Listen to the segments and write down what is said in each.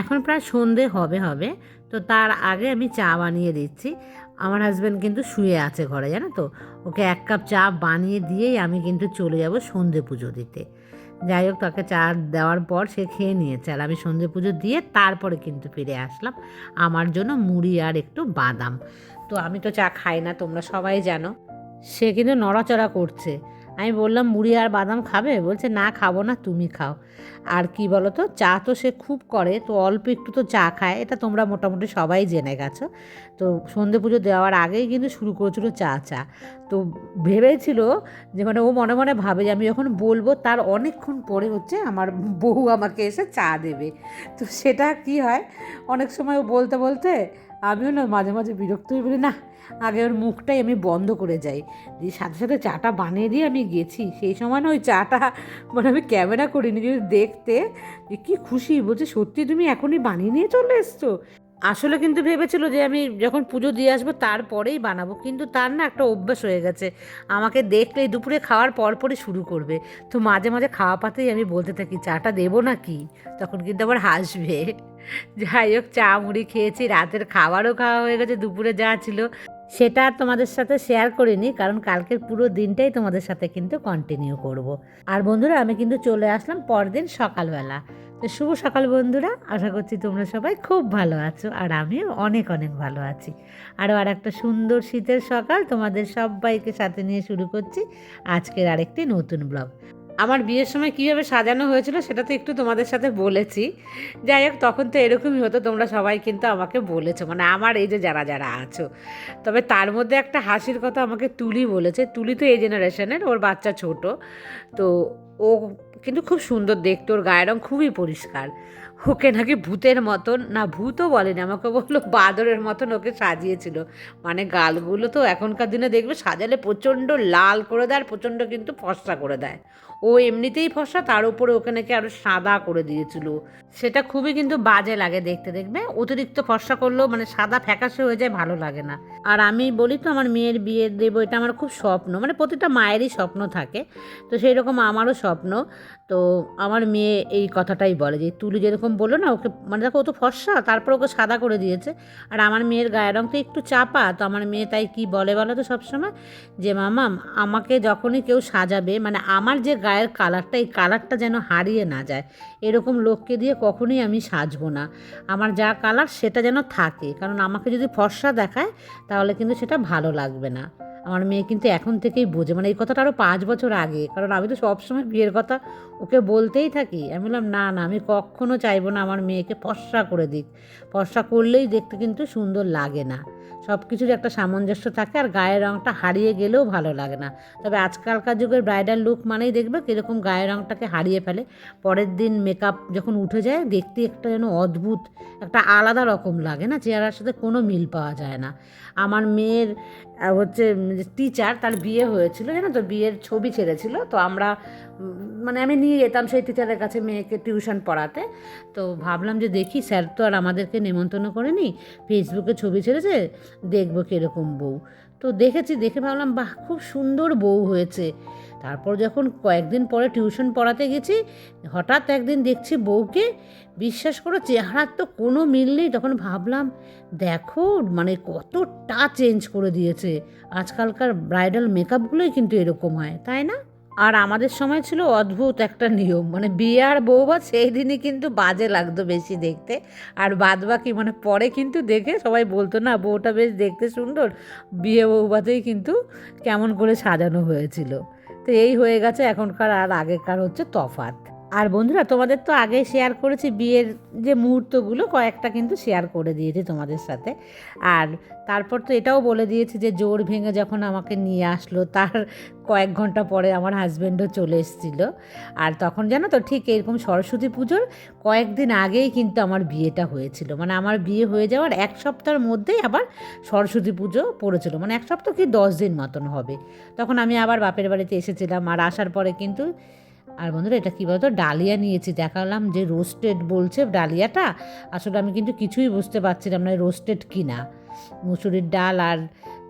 এখন প্রায় সন্ধে হবে হবে। তো তার আগে আমি চা বানিয়ে দিচ্ছি। আমার হাজব্যান্ড কিন্তু শুয়ে আছে ঘরে, জানো তো? ওকে এক কাপ চা বানিয়ে দিয়েই আমি কিন্তু চলে যাব সন্ধে পুজো দিতে। যাই হোক, তাকে চা দেওয়ার পর সে খেয়ে নিয়েছে। আর আমি সন্ধে পুজো দিয়ে তারপরে কিন্তু ফিরে আসলাম। আমার জন্য মুড়ি আর একটু বাদাম। তো আমি তো চা খাই না, তোমরা সবাই জানো। সে কিন্তু নড়াচড়া করছে। আমি বললাম, মুড়ি আর বাদাম খাবে? বলছে, না, খাব না, তুমি খাও। আর কি বলো তো চা তো সে খুব করে, তো অল্প একটু তো চা খায়, এটা তোমরা মোটামুটি সবাই জেনে গেছো। তো সন্ধে পুজো দেওয়ার আগেই কিন্তু শুরু করেছিল চা চা। তো ভেবেছিল যে মানে ও মনে মনে ভাবে যে, আমি যখন বলব, তার অনেকক্ষণ পরে হচ্ছে আমার বউ আমাকে এসে চা দেবে। তো সেটা কি হয়? অনেক সময় ও বলতে বলতে আমিও না মাঝে মাঝে বিরক্ত হয়ে বলি, না আগে ওর মুখটাই আমি বন্ধ করে যাই। দিয়ে সাথে সাথে চাটা বানিয়ে দিয়ে আমি গেছি। সেই সময় না ওই চাটা মানে আমি ক্যামেরা করিনি যদি দেখতে। যে কী খুশি, বলছে, সত্যি তুমি এখনই বানিয়ে নিয়ে চলে এসছো? আসলে কিন্তু ভেবেছিল যে আমি যখন পুজো দিয়ে আসব তারপরেই বানাবো। কিন্তু তার না একটা অভ্যাস হয়ে গেছে। আমাকে দেখলেই দুপুরে খাওয়ার পরপরই শুরু করবে। তো মাঝে মাঝে খাওয়া পাতেই আমি বলতে থাকি, চাটা দেবো না কি? তখন কিন্তু আবার হাসবে। যাই হোক, চা মুড়ি খেয়েছি, রাতের খাবারও খাওয়া হয়ে গেছে, দুপুরে যা ছিল। সেটা আর তোমাদের সাথে শেয়ার করিনি, কারণ কালকের পুরো দিনটাই তোমাদের সাথে কিন্তু কন্টিনিউ করব। আর বন্ধুরা, আমি কিন্তু চলে আসলাম পরদিন সকালবেলা। তো শুভ সকাল বন্ধুরা, আশা করছি তোমরা সবাই খুব ভালো আছো, আর আমিও অনেক অনেক ভালো আছি। আরও আর একটা সুন্দর শীতের সকাল তোমাদের সবাইকে সাথে নিয়ে শুরু করছি আজকের আরেকটি নতুন ব্লগ আমার বিয়ের সময় কীভাবে সাজানো হয়েছিল সেটা তো একটু তোমাদের সাথে বলেছি। যাই হোক, তখন তো এরকমই হতো, তোমরা সবাই কিন্তু আমাকে বলেছ মানে আমার এই যে যারা যারা আছো। তবে তার মধ্যে একটা হাসির কথা আমাকে তুলি বলেছে, তুলি তো এই জেনারেশনের, ওর বাচ্চা ছোট, তো ও কিন্তু খুব সুন্দর, দেখতো, ওর গায়ের রং খুবই পরিষ্কার। ওকে নাকি ভূতের মতন, না ভূতও বলেনি, আমাকে বলল বাদরের মতন ওকে সাজিয়েছিল। মানে গালগুলো তো এখনকার দিনে দেখবে সাজালে প্রচণ্ড লাল করে দেয় আর প্রচণ্ড কিন্তু ফর্সা করে দেয়। ও এমনিতেই ফর্সা, তার উপরে ওকে নাকি আরও সাদা করে দিয়েছিল। সেটা খুবই কিন্তু বাজে লাগে দেখতে, দেখবে? অতিরিক্ত ফর্সা করলেও মানে সাদা ফ্যাকাশে হয়ে যায়, ভালো লাগে না। আর আমি বলি তো, আমার মেয়ের বিয়ে দেবো, এটা আমার খুব স্বপ্ন মানে প্রতিটা মায়েরই স্বপ্ন থাকে। তো সেই রকম আমারও স্বপ্ন। তো আমার মেয়ে এই কথাটাই বলে যে, তুলি যেরকম বলল না, ওকে মানে দেখো ও তো ফর্সা, তারপর ওকে সাদা করে দিয়েছে। আর আমার মেয়ের গায়ের রং তো একটু চাপা, তো আমার মেয়ে তাই কি বলে বলো তো সবসময়? যে মামাম আমাকে যখনই কেউ সাজাবে মানে আমার যে গায়ের কালারটা, এই কালারটা যেন হারিয়ে না যায়, এরকম লোককে দিয়ে কখনোই আমি সাজবো না। আমার যা কালার সেটা যেন থাকে, কারণ আমাকে যদি ফর্সা দেখায়, তাহলে কিন্তু সেটা ভালো লাগবে না। আমার মেয়ে কিন্তু এখন থেকেই বোঝে। মানে এই কথাটা আরও পাঁচ বছর আগে। কারণ আমি তো সবসময় বিয়ের কথা ওকে বলতেই থাকি। আমি বললাম, না না, আমি কখনো চাইব না আমার মেয়েকে ফর্সা করে দিক। ফর্সা করলেই দেখতে কিন্তু সুন্দর লাগে না। সব কিছুর একটা সামঞ্জস্য থাকে আর গায়ের রঙটা হারিয়ে গেলেও ভালো লাগে না। তবে আজকালকার যুগের ব্রাইডাল লুক মানেই দেখবে কীরকম গায়ের রঙটাকে হারিয়ে ফেলে। পরের দিন মেকআপ যখন উঠে যায় দেখতে একটা যেন অদ্ভুত, একটা আলাদা রকম লাগে না, চেহারার সাথে কোনো মিল পাওয়া যায় না। আমার মেয়ের হচ্ছে টিচার তার বিয়ে হয়েছিল, জানো তো? বিয়ের ছবি ছেড়েছিল। তো আমরা মানে আমি নিয়ে যেতাম সেই টিচারের কাছে মেয়েকে টিউশন পড়াতে। তো ভাবলাম যে দেখি স্যার তো আর আমাদেরকে নেমন্তন্ন করেনি। ফেসবুকে ছবি ছেড়েছে, দেখব কীরকম বউ। তো দেখেছি, দেখে ভাবলাম, বাহ, খুব সুন্দর বউ হয়েছে। তারপর যখন কয়েকদিন পরে টিউশন পড়াতে গেছি, হঠাৎ একদিন দেখছি বউকে, বিশ্বাস করো চেহারার তো কোনো মিল নেই। তখন ভাবলাম, দেখো মানে কতটা চেঞ্জ করে দিয়েছে। আজকালকার ব্রাইডাল মেকআপগুলোই কিন্তু এরকম হয়, তাই না? আর আমাদের সময় ছিল অদ্ভুত একটা নিয়ম মানে বিয়ে আর সেই দিনই কিন্তু বাজে লাগতো বেশি দেখতে। আর বাদ বাকি মানে পরে কিন্তু দেখে সবাই বলতো, না, বউটা বেশ দেখতে সুন্দর, বিয়ে বউবাতেই কিন্তু কেমন করে সাজানো হয়েছিল। তো এই হয়ে গেছে এখনকার আর আগেকার হচ্ছে তফাৎ। আর বন্ধুরা, তোমাদের তো আগেই শেয়ার করেছি, বিয়ের যে মুহূর্তগুলো কয়েকটা কিন্তু শেয়ার করে দিয়েছি তোমাদের সাথে। আর তারপর তো এটাও বলে দিয়েছি যে, জোর ভেঙে যখন আমাকে নিয়ে আসলো, তার কয়েক ঘণ্টা পরে আমার হাজব্যান্ডও চলে এসেছিল। আর তখন জানো তো, ঠিক এরকম সরস্বতী পুজোর কয়েকদিন আগেই কিন্তু আমার বিয়েটা হয়েছিল। মানে আমার বিয়ে হয়ে যাওয়ার এক সপ্তাহের মধ্যেই আবার সরস্বতী পুজো পড়েছিল। মানে এক সপ্তাহ কি দশ দিন মতন হবে। তখন আমি আবার বাপের বাড়িতে এসেছিলাম। আর আসার পরে কিন্তু আর বন্ধুরা, এটা কী বলতো? ডালিয়া নিয়েছি। দেখালাম যে রোস্টেড বলছে ডালিয়াটা। আসলে আমি কিন্তু কিছুই বুঝতে পারছিলাম না রোস্টেড কিনা। মুসুরির ডাল আর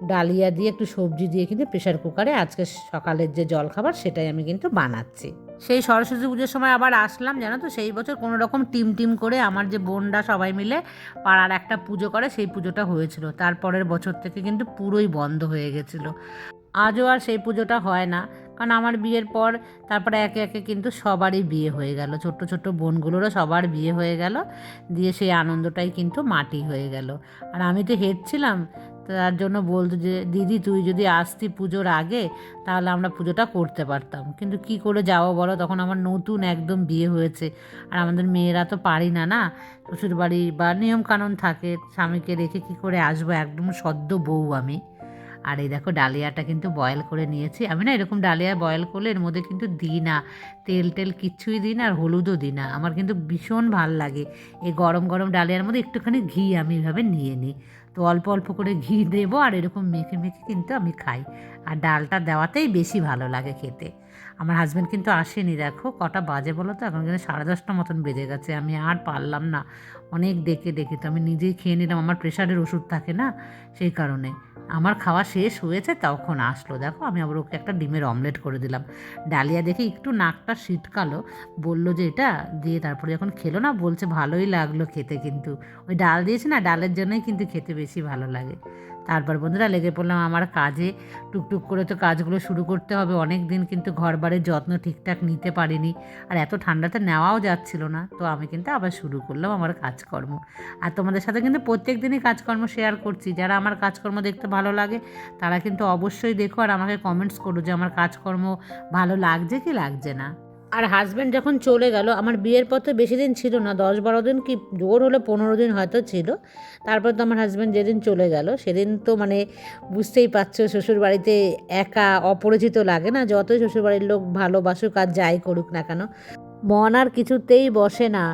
ডালিয়া দিয়ে একটু সবজি দিয়ে কিন্তু প্রেশার কুকারে আজকে সকালের যে জলখাবার, সেটাই আমি কিন্তু বানাচ্ছি। সেই সরস্বতী পুজোর সময় আবার আসলাম, জানো তো? সেই বছর কোনো রকম টিম টিম করে আমার যে বোনরা সবাই মিলে পাড়ার একটা পুজো করে, সেই পুজোটা হয়েছিল। তারপরের বছর থেকে কিন্তু পুরোই বন্ধ হয়ে গেছিল। আজও আর সেই পুজোটা হয় না। কারণ আমার বিয়ের পর তারপরে একে একে কিন্তু সবারই বিয়ে হয়ে গেল। ছোট্ট ছোট্ট বোনগুলোরও সবার বিয়ে হয়ে গেল। দিয়ে সেই আনন্দটাই কিন্তু মাটি হয়ে গেল। আর আমি তো হেড ছিলাম তার জন্য বলতো যে, দিদি, তুই যদি আসতি পুজোর আগে, তাহলে আমরা পুজোটা করতে পারতাম। কিন্তু কি করে যাব বলো? তখন আমার নতুন একদম বিয়ে হয়েছে। আর আমাদের মেয়েরা তো পারি না না? শ্বশুরবাড়ি বা নিয়মকানুন থাকে। স্বামীকে রেখে কি করে আসব? একদম সদ্য বউ আমি। আর এই দেখো ডালিয়াটা কিন্তু বয়েল করে নিয়েছি। আমি না এরকম ডালিয়া বয়েল করলে এর মধ্যে কিন্তু দিই না, তেল টেল কিচ্ছুই দিই না আর হলুদও দিই না। আমার কিন্তু ভীষণ ভালো লাগে। এই গরম গরম ডালিয়ার মধ্যে একটুখানি ঘি আমি এভাবে নিয়ে নিই। তো অল্প অল্প করে ঘি দেবো আর এরকম মেখে মেখে কিন্তু আমি খাই। আর ডালটা দেওয়াতেই বেশি ভালো লাগে খেতে। আমার হাজব্যান্ড কিন্তু আসেনি দেখো, কটা বাজে বলো তো? এখন কিন্তু সাড়ে দশটা মতন বেজে গেছে। আমি আর পারলাম না। অনেক ডেকে ডেকে তো আমি নিজেই খেয়ে নিলাম। আমার প্রেশারের ওষুধ থাকে না, সেই কারণে। আমার খাওয়া শেষ হয়েছে, তখন আসলো। দেখো, আমি আবার ওকে একটা ডিমের অমলেট করে দিলাম। ডালিয়া দেখে একটু নাকটা শীতকালো বলল যে, এটা দিয়ে তারপরে যখন খেলো না, বলছে ভালোই লাগল খেতে কিন্তু। ওই ডাল দিয়েছে না, ডালের জন্যই কিন্তু খেতে বেশি ভালো লাগে। তারপর বন্ধুরা লেগে পড়লাম আমার কাজে। টুকটুক করে তো কাজগুলো শুরু করতে হবে। অনেক দিন কিন্তু ঘর বাড়ির যত্ন ঠিকঠাক নিতে পারিনি। আর এত ঠান্ডাতে নেওয়াও যাচ্ছিল না। তো আমি কিন্তু আবার শুরু করলাম আমার কাজকর্ম। আর তোমাদের সাথে কিন্তু প্রত্যেক দিনই কাজকর্ম শেয়ার করছি। যারা আমার কাজকর্ম দেখতে ভালো লাগে, তারা কিন্তু অবশ্যই দেখো আর আমাকে কমেন্টস করো যে আমার কাজকর্ম ভালো লাগছে কি লাগছে না। আর হাজব্যান্ড যখন চলে গেল, আমার বিয়ের পর তো বেশি দিন ছিল না, দশ বারো দিন কি জোর হলে পনেরো দিন হয়তো ছিল। তারপর তো আমার হাজব্যান্ড যেদিন চলে গেল, সেদিন তো মানে বুঝতেই পারছ শ্বশুর বাড়িতে একা অপরিচিত লাগে না, যতই শ্বশুরবাড়ির লোক ভালোবাসুক আর যাই করুক না কেন। মন আর কিছুতেই বসে না।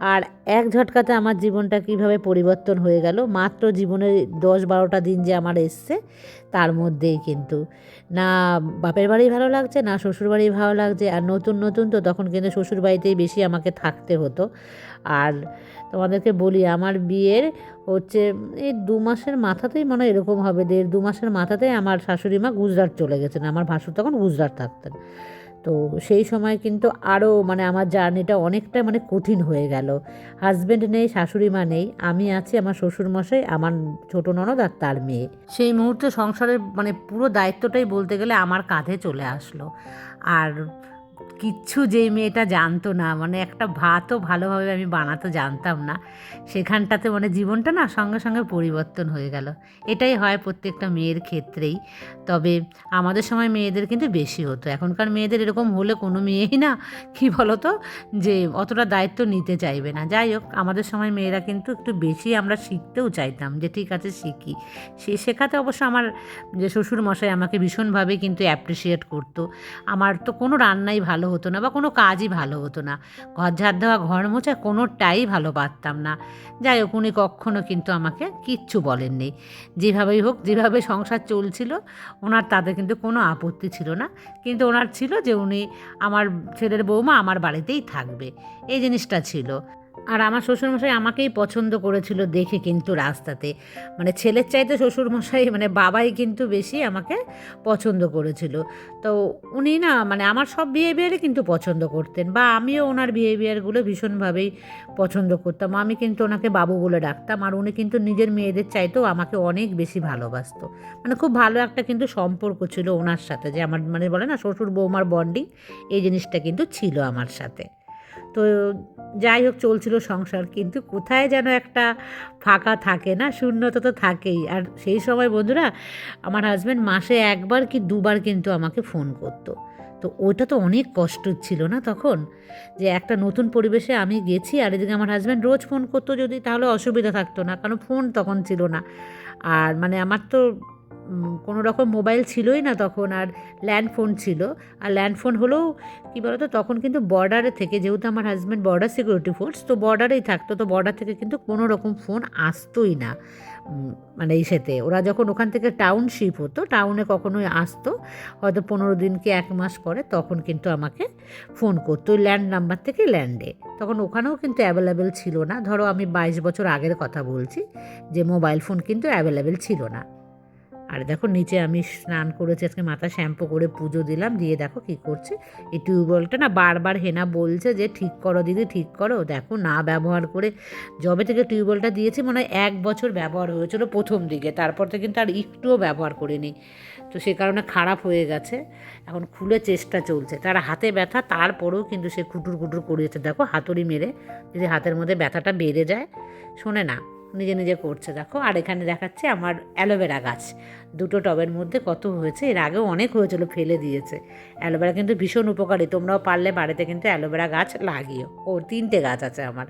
আর এক ঝটকাতে আমার জীবনটা কীভাবে পরিবর্তন হয়ে গেল, মাত্র জীবনে দশ বারোটা দিন যে আমার এসছে, তার মধ্যেই কিন্তু। না বাপের বাড়ি ভালো লাগছে, না শ্বশুর বাড়ি ভালো লাগছে, আর নতুন নতুন তো তখন কিন্তু শ্বশুর বাড়িতেই বেশি আমাকে থাকতে হতো। আর তোমাদেরকে বলি, আমার বিয়ের হচ্ছে, এই দু মাসের মাথাতেই মনে হয় এরকম হবে, দেড় দু মাসের মাথাতেই আমার শাশুড়ি মা গুজরাট চলে গেছেন, আমার ভাসুর তখন গুজরাট থাকতেন। তো সেই সময় কিন্তু আরও মানে আমার জার্নিটা অনেকটা মানে কঠিন হয়ে গেল। হাজব্যান্ড নেই, শাশুড়ি মা নেই, আমি আছি আমার শ্বশুরমশাই, আমার ছোটো ননদ আর তার মেয়ে। সেই মুহূর্তে সংসারের মানে পুরো দায়িত্বটাই বলতে গেলে আমার কাঁধে চলে আসলো। আর কিচ্ছু যেই মেয়েটা জানতো না মানে একটা ভাতও ভালোভাবে আমি বানাতে জানতাম না। সেখানটাতে মানে জীবনটা না সঙ্গে সঙ্গে পরিবর্তন হয়ে গেল। এটাই হয় প্রত্যেকটা মেয়ের ক্ষেত্রেই। তবে আমাদের সময় মেয়েদের কিন্তু বেশি হতো। এখনকার মেয়েদের এরকম হলে কোনো মেয়েই না, কী বলতো, যে অতটা দায়িত্ব নিতে চাইবে না। যাই হোক, আমাদের সময় মেয়েরা কিন্তু একটু বেশি আমরা শিখতেও চাইতাম যে, ঠিক আছে, শিখি। সে শেখাতে অবশ্য আমার যে শ্বশুর মশাই আমাকে ভীষণভাবে কিন্তু অ্যাপ্রিসিয়েট করতো। আমার তো কোনো রান্নাই ভালো হতো না বা কোনো কাজই ভালো হতো না। ঘর ঝাড় দেওয়া, ঘর মোছা কোনোটাই ভালো পারতাম না। যাই হোক, উনি কখনও কিন্তু আমাকে কিচ্ছু বলেননি। যেভাবেই হোক, যেভাবে সংসার চলছিল, ওনার তাতে কিন্তু কোনো আপত্তি ছিল না। কিন্তু ওনার ছিল যে উনি আমার ছেলের বৌমা আমার বাড়িতেই থাকবে। এই জিনিসটা ছিল। আর আমার শ্বশুরমশাই আমাকেই পছন্দ করেছিল দেখে কিন্তু রাস্তাতে। মানে ছেলের চাইতে শ্বশুরমশাই মানে বাবাই কিন্তু বেশি আমাকে পছন্দ করেছিল। তো উনি না মানে আমার সব বিহেভিয়ারই কিন্তু পছন্দ করতেন বা আমিও ওনার বিহেভিয়ারগুলো ভীষণভাবেই পছন্দ করতাম। আমি কিন্তু ওনাকে বাবু বলে ডাকতাম আর উনি কিন্তু নিজের মেয়েদের চাইতেও আমাকে অনেক বেশি ভালোবাসতো। মানে খুব ভালো একটা কিন্তু সম্পর্ক ছিল ওনার সাথে যে আমার মানে বলে না শ্বশুর বৌমার বন্ডিং এই জিনিসটা কিন্তু ছিল আমার সাথে। তো যাই হোক চলছিল সংসার, কিন্তু কোথায় যেন একটা ফাঁকা থাকে না, শূন্যতা তো থাকেই। আর সেই সময় বন্ধুরা, আমার হাজব্যান্ড মাসে একবার কি দুবার কিন্তু আমাকে ফোন করতো। তো ওইটা তো অনেক কষ্ট ছিল না তখন? যে একটা নতুন পরিবেশে আমি গেছি, আর এদিকে আমার হাজব্যান্ড রোজ ফোন করতো যদি, তাহলে অসুবিধা থাকতো না, কারণ ফোন তখন ছিল না। আর মানে আমার তো কোনো রকম মোবাইল ছিলই না তখন, আর ল্যান্ড ফোন ছিল। আর ল্যান্ড ফোন হলেও, কী বলতো, তখন কিন্তু বর্ডারে থেকে, যেহেতু আমার হাজব্যান্ড বর্ডার সিকিউরিটি ফোর্স তো বর্ডারেই থাকতো, তো বর্ডার থেকে কিন্তু কোনো রকম ফোন আসতোই না। মানে ইসেতে। ওরা যখন ওখান থেকে টাউনশিপ হতো টাউনে কখনোই আসতো। হয়তো পনেরো দিন কি এক মাস পরে তখন কিন্তু আমাকে ফোন করতো ল্যান্ড নাম্বার থেকে ল্যান্ডে তখন ওখানেও কিন্তু অ্যাভেলেবেল ছিল না। ধরো, আমি বাইশ বছর আগের কথা বলছি, যে মোবাইল ফোন কিন্তু অ্যাভেলেবেল ছিল না। আর দেখো নিচে আমি স্নান করেছি, আজকে মাথা শ্যাম্পু করে পুজো দিলাম, দিয়ে দেখো কি করছে। এই টিউবওয়েলটা না বারবার হেনা বলছে যে, ঠিক করো দিদি, ঠিক করো। দেখো না ব্যবহার করে যবে থেকে টিউবওয়েলটা দিয়েছি, মনে হয় এক বছর ব্যবহার হয়েছিল প্রথম দিকে, তারপর থেকে কিন্তু আর একটুও ব্যবহার করিনি। তো সে কারণে খারাপ হয়ে গেছে। এখন খুলে চেষ্টা চলছে। তার হাতে ব্যথা, তারপরেও কিন্তু সে কুটুর কুটুর করিয়েছে। দেখো হাতুড়ি মেরে যদি হাতের মধ্যে ব্যথাটা বেড়ে যায়, শোনে না। নিজে নিজে করছে, দেখো। আর এখানে দেখাচ্ছে আমার অ্যালোভেরা গাছ। দুটো টবের মধ্যে কত হয়েছে? এর আগেও অনেক হয়েছিল, ফেলে দিয়েছে। অ্যালোভেরা কিন্তু ভীষণ উপকারী, তোমরাও পারলে বাড়িতে কিন্তু অ্যালোভেরা গাছ লাগিও। ও, তিনটে গাছ আছে আমার।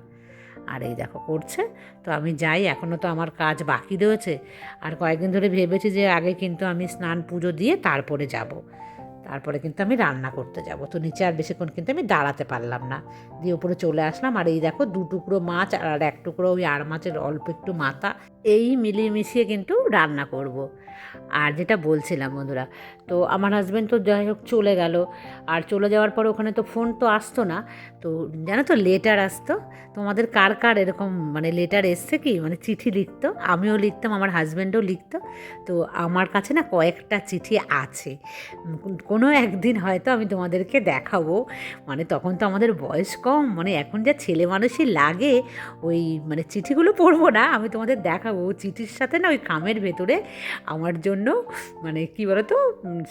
আর এই দেখো, করছে। তো আমি যাই এখনও তো আমার কাজ বাকি রয়েছে। আর কয়েকদিন ধরে ভেবেছি যে আগে কিন্তু আমি স্নান পুজো দিয়ে তারপরে যাব। তারপরে কিন্তু আমি রান্না করতে যাব। তো নিচে আর বেশিক্ষণ কিন্তু আমি দাঁড়াতে পারলাম না। দিয়ে উপরে চলে আসলাম আর এই দেখো দু টুকরো মাছ আর এক টুকরো ওই আর মাছের অল্প একটু মাথা। এই মিলিয়ে মিশিয়ে কিন্তু রান্না করব। আর যেটা বলছিলাম বন্ধুরা তো আমার হাজব্যান্ড তো যাই হোক চলে গেল। আর চলে যাওয়ার পর ওখানে তো ফোন তো আসতো না। তো জানো তো লেটার আসতো। তোমাদের কার কার এরকম মানে লেটার এসছে কি? মানে চিঠি লিখতো। আমিও লিখতাম, আমার হাজব্যান্ডও লিখতো। তো আমার কাছে না কয়েকটা চিঠি আছে। কোনো একদিন হয়তো আমি তোমাদেরকে দেখাবো। মানে তখন তো আমাদের বয়স কম। মানে এখন যা ছেলে মানুষই লাগে, ওই মানে চিঠিগুলো পড়ব না। আমি তোমাদের দেখাবো। চিঠির সাথে না ওই খামের ভেতরে আমার জন্য মানে কি বলতো?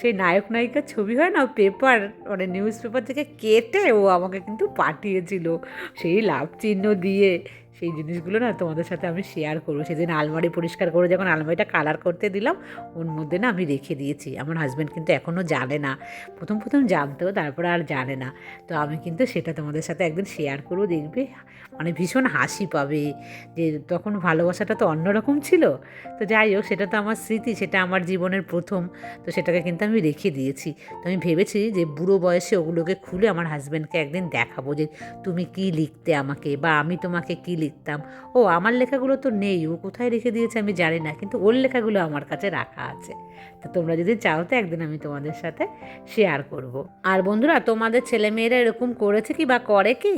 সেই নায়ক নায়িকার ছবি হয় না, পেপার মানে নিউজ পেপার থেকে কেটে ও আমাকে কিন্তু পাঠিয়েছিল। সেই লাভ চিহ্ন দিয়ে সেই জিনিসগুলো না তোমাদের সাথে আমি শেয়ার করব। সেদিন আলমারি পরিষ্কার করে যখন আলমারিটা কালার করতে দিলাম, ওর মধ্যে না আমি রেখে দিয়েছি। আমার হাজব্যান্ড কিন্তু এখনও জানে না। প্রথম প্রথম জানতো, তারপরে আর জানে না। তো আমি কিন্তু সেটা তোমাদের সাথে একদিন শেয়ার করব, দেখবে মানে ভীষণ হাসি পাবে যে তখন ভালোবাসাটা তো অন্যরকম ছিল। তো যাই হোক, সেটা তো আমার স্মৃতি, সেটা আমার জীবনের প্রথম। তো সেটাকে কিন্তু আমি রেখে দিয়েছি। তো আমি ভেবেছি যে বুড়ো বয়সে ওগুলোকে খুলে আমার হাজব্যান্ডকে একদিন দেখাবো যে তুমি কি লিখতে আমাকে বা আমি তোমাকে কি লিখতাম। ও, আমার লেখাগুলো তো নেই, ও কোথায় রেখে দিয়েছে আমি জানি না, কিন্তু ওর লেখাগুলো আমার কাছে রাখা আছে। তো তোমরা যদি চাও তো একদিন আমি তোমাদের সাথে শেয়ার করব। আর বন্ধুরা, তোমাদের ছেলেমেয়েরা এরকম করেছে কি বা করে কি?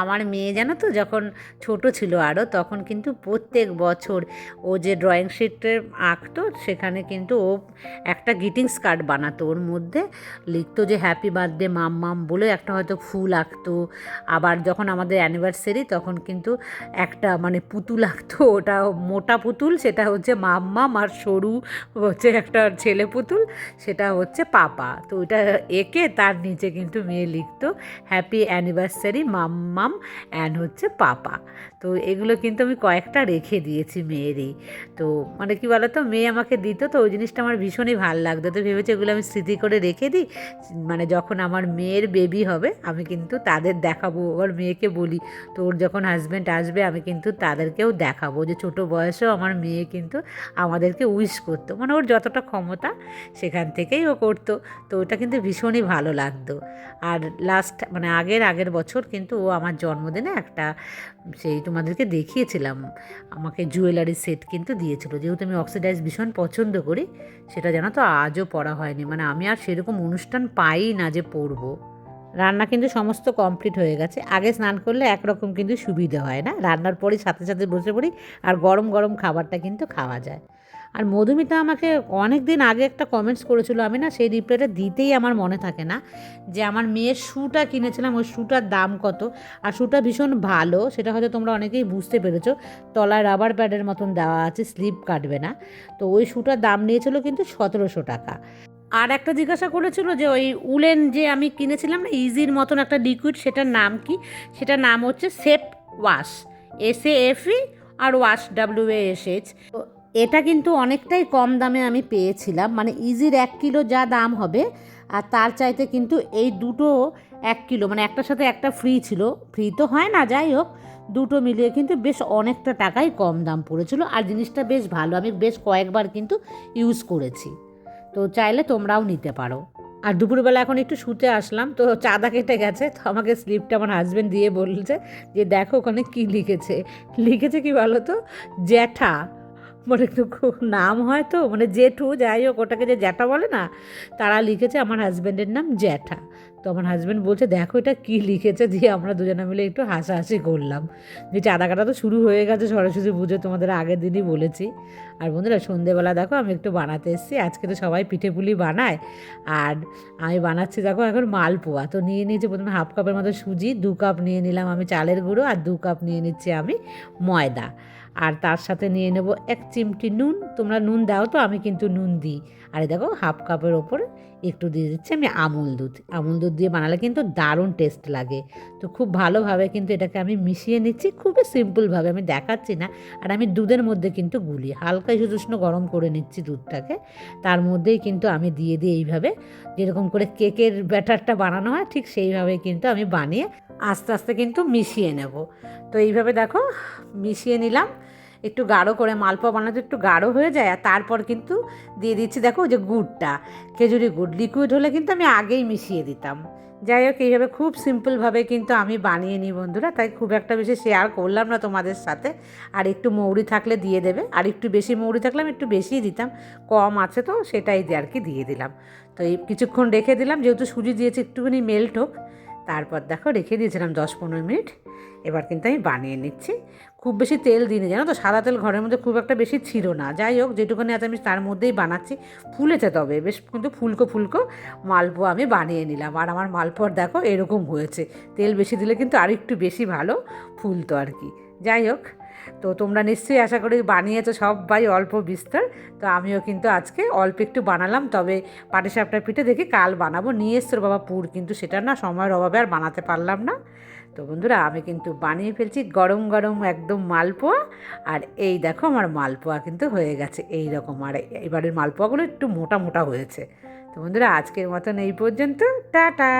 আমার মেয়ে জানো তো, যখন ছোট ছিল আরও তখন কিন্তু প্রত্যেক বছর ও যে ড্রয়িং শিটে আঁকতো, সেখানে কিন্তু ও একটা গ্রিটিংস কার্ড বানাতো। ওর মধ্যে লিখতো যে হ্যাপি বার্থডে মাম মাম বলে একটা হয়তো ফুল আঁকতো। আবার যখন আমাদের অ্যানিভার্সারি তখন কিন্তু একটা মানে পুতুল আঁকতো, ওটা মোটা পুতুল, সেটা হচ্ছে মাম্মা আর সরু হচ্ছে একটা ছেলে পুতুল, সেটা হচ্ছে পাপা। তো ওটা এঁকে তার নিচে কিন্তু মেয়ে লিখতো হ্যাপি অ্যানিভার্সারি মাম্মাম অ্যান্ড হচ্ছে পাপা। তো এগুলো কিন্তু আমি কয়েকটা রেখে দিয়েছি মেয়েরই। তো মানে কি বলতো, মেয়ে আমাকে দিত, তো ওই জিনিসটা আমার ভীষণই ভালো লাগতো। তো ভেবেছি এগুলো আমি স্মৃতি করে রেখে দিই। মানে যখন আমার মেয়ের বেবি হবে, আমি কিন্তু তাদের দেখাবো ওর মেয়েকে বলি। তো ওর যখন হাজব্যান্ড আসবে, আমি কিন্তু তাদেরকেও দেখাবো যে ছোট বয়সেও আমার মেয়ে কিন্তু আমাদেরকে উইশ করতো। মানে ওর যতটা ক্ষমতা সেখান থেকেই ও করতো। তো ওটা কিন্তু ভীষণই ভালো লাগতো। আর লাস্ট মানে আগের আগের বছর কিন্তু ও আমার জন্মদিনে একটা সেই তোমাদেরকে দেখিয়েছিলাম। আমাকে জুয়েলারি সেট কিন্তু দিয়েছিল। যেহেতু আমি অক্সিডাইজ ভীষণ পছন্দ করি, সেটা জানো তো আজও পড়া হয়নি। মানে আমি আর সেরকম অনুষ্ঠান পাই না যে পড়ব রান্না কিন্তু সমস্ত কমপ্লিট হয়ে গেছে। আগে স্নান করলে একরকম কিন্তু সুবিধে হয় না? রান্নার পরেই সাথে সাথে বসে পড়ি আর গরম গরম খাবারটা কিন্তু খাওয়া যায়। আর মধুমিতা আমাকে অনেক দিন আগে একটা কমেন্টস করেছিল, আমি না সেই রিপ্লাইটা দিতেই আমার মনে থাকে না যে আমার মেয়ের শ্যুটা কিনেছিলাম, ওই শ্যুটার দাম কত? আর শ্যুটা ভীষণ ভালো, সেটা হয়তো তোমরা অনেকেই বুঝতে পেরেছ। তলায় রাবার প্যাডের মতন দেওয়া আছে স্লিপ কাটবে না। তো ওই শ্যুটার দাম নিয়েছিল কিন্তু সতেরোশো টাকা। আর একটা জিজ্ঞাসা করেছিল যে ওই উলেন যে আমি কিনেছিলাম না, ইজির মতন একটা লিকুইড সেটার নাম কি? সেটার নাম হচ্ছে shape wash S F E R wash W A S H এটা কিন্তু অনেকটাই কম দামে আমি পেয়েছিলাম মানে ইজির এক কিলো যা দাম হবে, আর তার চাইতে কিন্তু এই দুটো এক কিলো মানে একটার সাথে একটা ফ্রি ছিল। ফ্রি তো হয় না, যাই হোক, দুটো মিলিয়ে কিন্তু বেশ অনেকটা টাকাই কম দাম পড়েছিল, আর জিনিসটা বেশ ভালো, আমি বেশ কয়েকবার কিন্তু ইউজ করেছি। তো চাইলে তোমরাও নিতে পারো। আর দুপুরবেলা এখন একটু শুতে আসলাম, তো চাঁদা কেটে গেছে, তো আমাকে স্লিপটা আমার হাজব্যান্ড দিয়ে বলছে যে, দেখো ওখানে কি লিখেছে। লিখেছে কি বলো তো জ্যাঠা মানে খুব নাম হয় তো মানে জেঠু, যাই হোক, ওটাকে যে জ্যাঠা বলে না, তারা লিখেছে আমার হাজব্যান্ডের নাম জ্যাঠা। তো আমার হাজব্যান্ড বলছে, দেখো এটা কী লিখেছে? দিয়ে আমরা দুজনে মিলে একটু হাসাহাসি করলাম। যে চাঁদা কাটা তো শুরু হয়ে গেছে, সরস্বতী পুজো তোমাদের আগের দিনই বলেছি। আর বন্ধুরা, সন্ধেবেলা দেখো, আমি একটু বানাতে এসেছি। আজকে তো সবাই পিঠে পুলি বানায়। আর আমি বানাচ্ছি, দেখো, এখন মালপোয়া। তো নিয়ে নিয়েছি প্রথমে হাফ কাপের মতো সুজি, দু কাপ নিয়ে নিলাম আমি চালের গুঁড়ো, আর দু কাপ নিয়ে নিচ্ছি আমি ময়দা। আর তার সাথে নিয়ে নেব এক চিমটি নুন। তোমরা নুন দাও তো, আমি কিন্তু নুন দিই। আর দেখো, হাফ কাপের ওপর একটু দিয়ে দিচ্ছি আমি আমুল দুধ। আমুল দুধ দিয়ে বানালে কিন্তু দারুণ টেস্ট লাগে। তো খুব ভালোভাবে কিন্তু এটাকে আমি মিশিয়ে নিচ্ছি, খুবই সিম্পলভাবে, আমি দেখাচ্ছি না। আর আমি দুধের মধ্যে কিন্তু গুলি হালকা উষ্ণ গরম করে নিচ্ছি দুধটাকে। তার মধ্যেই কিন্তু আমি দিয়ে দিই এইভাবে। যেরকম করে কেকের ব্যাটারটা বানানো হয়, ঠিক সেইভাবে কিন্তু আমি বানিয়ে আস্তে আস্তে কিন্তু মিশিয়ে নেব। তো এইভাবে দেখো, মিশিয়ে নিলাম। একটু গাঢ় করে, মালপোয়া বানাতে একটু গাঢ় হয়ে যায়, আর তারপর কিন্তু দিয়ে দিচ্ছি দেখো যে গুড়টা। খেজুরি গুড় লিকুইড হলে কিন্তু আমি আগেই মিশিয়ে দিতাম। যাই হোক, এইভাবে খুব সিম্পলভাবে কিন্তু আমি বানিয়ে নিই বন্ধুরা। তাই খুব একটা বেশি শেয়ার করলাম না তোমাদের সাথে। আর একটু মৌরি থাকলে দিয়ে দেবে। আর একটু বেশি মৌরি থাকলে আমি একটু বেশিই দিতাম। কম আছে তো, সেটাই দিয়ে আর কি দিয়ে দিলাম। তো এই কিছুক্ষণ রেখে দিলাম। যেহেতু সুজি দিয়েছি, একটুখানি মেল্ট হোক। তারপর দেখো রেখে দিয়েছিলাম দশ পনেরো মিনিট। এবার কিন্তু আমি বানিয়ে নিচ্ছি। খুব বেশি তেল দিই জানো তো? সাদা তেল ঘরের মধ্যে খুব একটা বেশি ছিল না। যাই হোক, যেটুকুনি আছে আমি তার মধ্যেই বানাচ্ছি। ফুলেছে তবে, বেশ কিন্তু ফুলকো ফুলকো মালপো আমি বানিয়ে নিলাম। আর আমার মালপোয়ার দেখো এরকম হয়েছে। তেল বেশি দিলে কিন্তু আর একটু বেশি ভালো ফুলতো আর কি। যাই হোক তো তোমরা নিশ্চয়ই আশা করি বানিয়েছো সবাই অল্প বিস্তর। তো আমিও কিন্তু আজকে অল্প একটু বানালাম, তবে পাটিসাপটা পিঠে দেখি কাল বানাবো। নিয়ে এসছো বাবা পুর, কিন্তু সেটা না, সময়ের অভাবে আর বানাতে পারলাম না। তো বন্ধুরা, আমি কিন্তু বানিয়ে ফেলছি গরম গরম একদম মালপোয়া। আর এই দেখো আমার মালপোয়া কিন্তু হয়ে গেছে এই রকম আর এবারের মালপোয়াগুলো একটু মোটা মোটা হয়েছে। তো বন্ধুরা, আজকের মতন এই পর্যন্ত। টাটা!